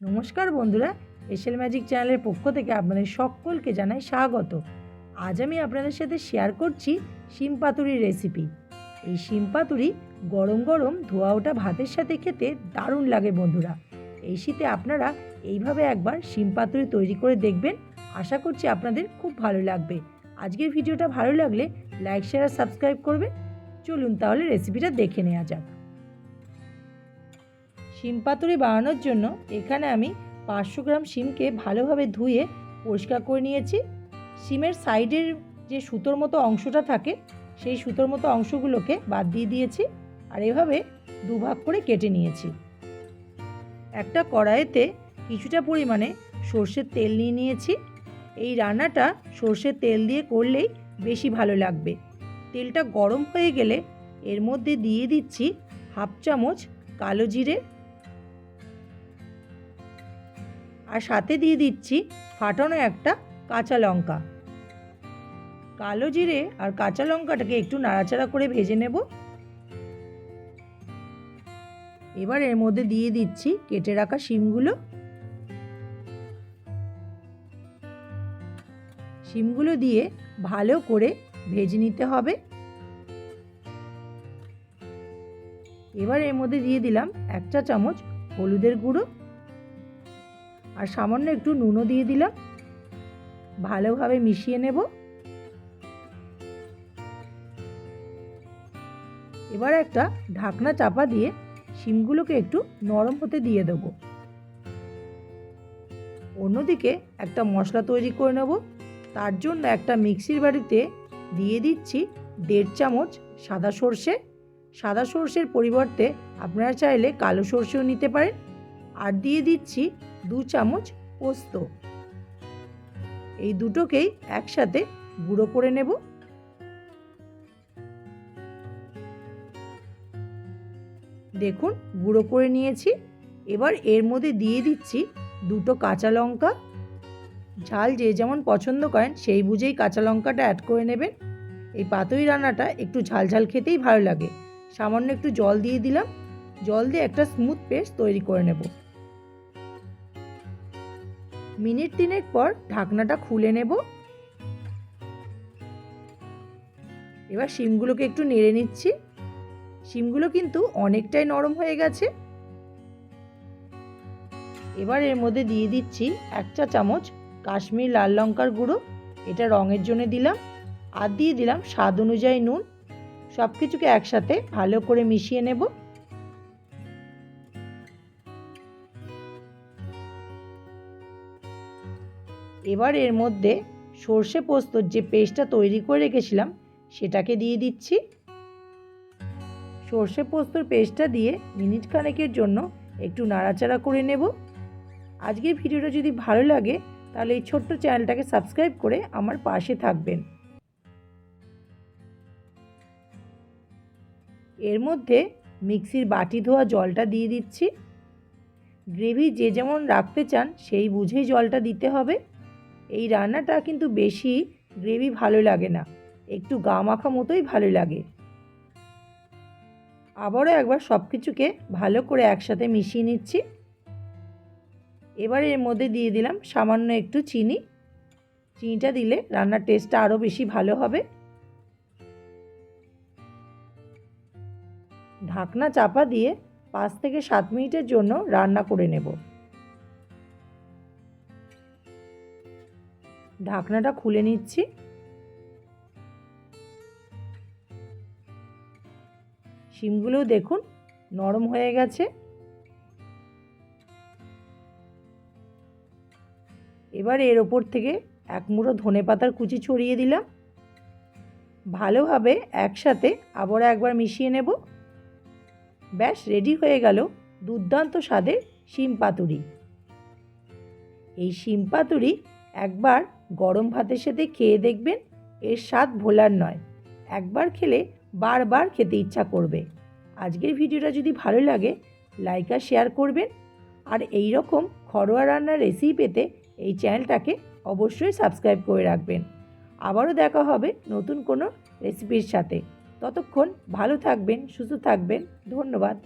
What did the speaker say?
নমস্কার বন্ধুরা এসেল ম্যাজিক চ্যানেলের পক্ষ থেকে আপনাদের সকলকে জানাই স্বাগত। আজ আমি আপনাদের সাথে শেয়ার করছি শিম পাতুরির রেসিপি এই শিম পাতুরি গরম গরম ধোয়া ওঠা ভাতের সাথে খেতে দারুণ লাগে বন্ধুরা। এই শীতে আপনারা এইভাবে একবার শিম পাতুরি তৈরি করে দেখবেন, আশা করছি আপনাদের খুব ভালো লাগবে। আজকের ভিডিওটা ভালো লাগলে লাইক শেয়ার আর সাবস্ক্রাইব করবেন। চলুন তাহলে রেসিপিটা দেখে নেওয়া যাক। শিম পাতুরি বানানোর জন্য এখানে আমি পাঁচশো গ্রাম শিমকে ভালোভাবে ধুয়ে পরিষ্কার করে নিয়েছি। শিমের সাইডের যে সুতোর মতো অংশটা থাকে, সেই সুতোর মতো অংশগুলোকে বাদ দিয়ে দিয়েছি আর এভাবে দুভাগ করে কেটে নিয়েছি। একটা কড়াইতে কিছুটা পরিমাণে সর্ষের তেল নিয়ে নিয়েছি। এই রান্নাটা সর্ষের তেল দিয়ে করলেই বেশি ভালো লাগবে। তেলটা গরম হয়ে গেলে এর মধ্যে দিয়ে দিচ্ছি হাফ চামচ কালো জিরে আর সাথে দিয়ে দিচ্ছি ফাটানো একটা কাঁচা লঙ্কা। কালো জিরে আর কাঁচা লঙ্কাটাকে একটু নাড়াচাড়া করে ভেজে নেব। এবার এর মধ্যে দিয়ে দিচ্ছি কেটে রাখা শিমগুলো। শিমগুলো দিয়ে ভালো করে ভেজে নিতে হবে। এবার এর মধ্যে দিয়ে দিলাম এক চা চামচ হলুদের গুঁড়ো। আর সামান্য একটু নুনও দিয়ে দিলাম। ভালোভাবে মিশিয়ে নেব। এবার একটা ঢাকনা চাপা দিয়ে শিমগুলোকে একটু নরম হতে দিয়ে দেব। অন্যদিকে একটা মশলা তৈরি করে নেব। তার জন্য একটা মিক্সির বাড়িতে দিয়ে দিচ্ছি দেড় চামচ সাদা সর্ষে। সাদা সর্ষের পরিবর্তে আপনারা চাইলে কালো সর্ষেও নিতে পারেন। আর দিয়ে দিচ্ছি দু চামচ পোস্ত। এই দুটোকেই একসাথে গুঁড়ো করে নেব। দেখুন, গুঁড়ো করে নিয়েছি। এবার এর মধ্যে দিয়ে দিচ্ছি দুটো কাঁচা লঙ্কা। ঝাল যে যেমন পছন্দ করেন, সেই বুঝেই কাঁচা লঙ্কাটা অ্যাড করে নেবেন। এই পাতুই রান্নাটা একটু ঝাল ঝাল খেতেই ভালো লাগে। সামান্য একটু জল দিয়ে দিলাম। জল দিয়ে একটা স্মুথ পেস্ট তৈরি করে নেব। মিনিট তিনেক পর ঢাকনাটা খুলে নেব। এবার শিমগুলোকে একটু নেড়ে নিচ্ছি। শিমগুলো কিন্তু অনেকটাই নরম হয়ে গেছে। এবার এর মধ্যে দিয়ে দিচ্ছি এক চা চামচ কাশ্মীর লাল লঙ্কার গুঁড়ো। এটা রঙের জন্য দিলাম। আর দিয়ে দিলাম স্বাদ অনুযায়ী নুন। সব কিছুকে একসাথে ভালো করে মিশিয়ে নেব। এবার এর মধ্যে সর্ষে পোস্তর যে পেস্টটা তৈরি করে রেখেছিলাম, সেটাকে দিয়ে দিচ্ছি। সর্ষে পোস্তর পেস্টটা দিয়ে মিনিট খানেকের জন্য একটু নাড়াচাড়া করে নেব। আজকের ভিডিওটা যদি ভালো লাগে, তাহলে এই ছোট্ট চ্যানেলটাকে সাবস্ক্রাইব করে আমার পাশে থাকবেন। এর মধ্যে মিক্সির বাটি ধোয়া জলটা দিয়ে দিচ্ছি। গ্রেভি যে যেমন রাখতে চান, সেই বুঝেই জলটা দিতে হবে। এই রান্নাটা কিন্তু বেশি গ্রেভি ভালো লাগে না। একটু গা মাখা মতোই ভালো লাগে। আবারও একবার সব কিছুকে ভালো করে একসাথে মিশিয়ে নিচ্ছি। এবার এর মধ্যে দিয়ে দিলাম সামান্য একটু চিনি। চিনিটা দিলে রান্নার টেস্টটা আরও বেশি ভালো হবে। ঢাকনা চাপা দিয়ে পাঁচ থেকে সাত মিনিটের জন্য রান্না করে নেব। ঢাকনাটা খুলে নিচ্ছি। শিমগুলোও দেখুন নরম হয়ে গেছে। এবার এর ওপর থেকে এক মুঠো ধনে পাতার কুচি ছড়িয়ে দিলাম। ভালোভাবে একসাথে আবার একবার মিশিয়ে নেব। ব্যাস, রেডি হয়ে গেল দুর্দান্ত স্বাদের শিম পাতুরি। এই শিম পাতুরি একবার গরম ভাতের সাথে খেয়ে দেখবেন এর স্বাদ ভোলার নয়। একবার খেলে বারবার খেতে ইচ্ছা করবে। আজকের ভিডিওটা যদি ভালো লাগে লাইক আর শেয়ার করবেন। আর এই রকম ঘরোয়া রান্নার রেসিপি পেতে এই চ্যানেলটাকে অবশ্যই সাবস্ক্রাইব করে রাখবেন। আবারও দেখা হবে নতুন কোনো রেসিপির সাথে। ততক্ষণ ভালো থাকবেন, সুস্থ থাকবেন। ধন্যবাদ।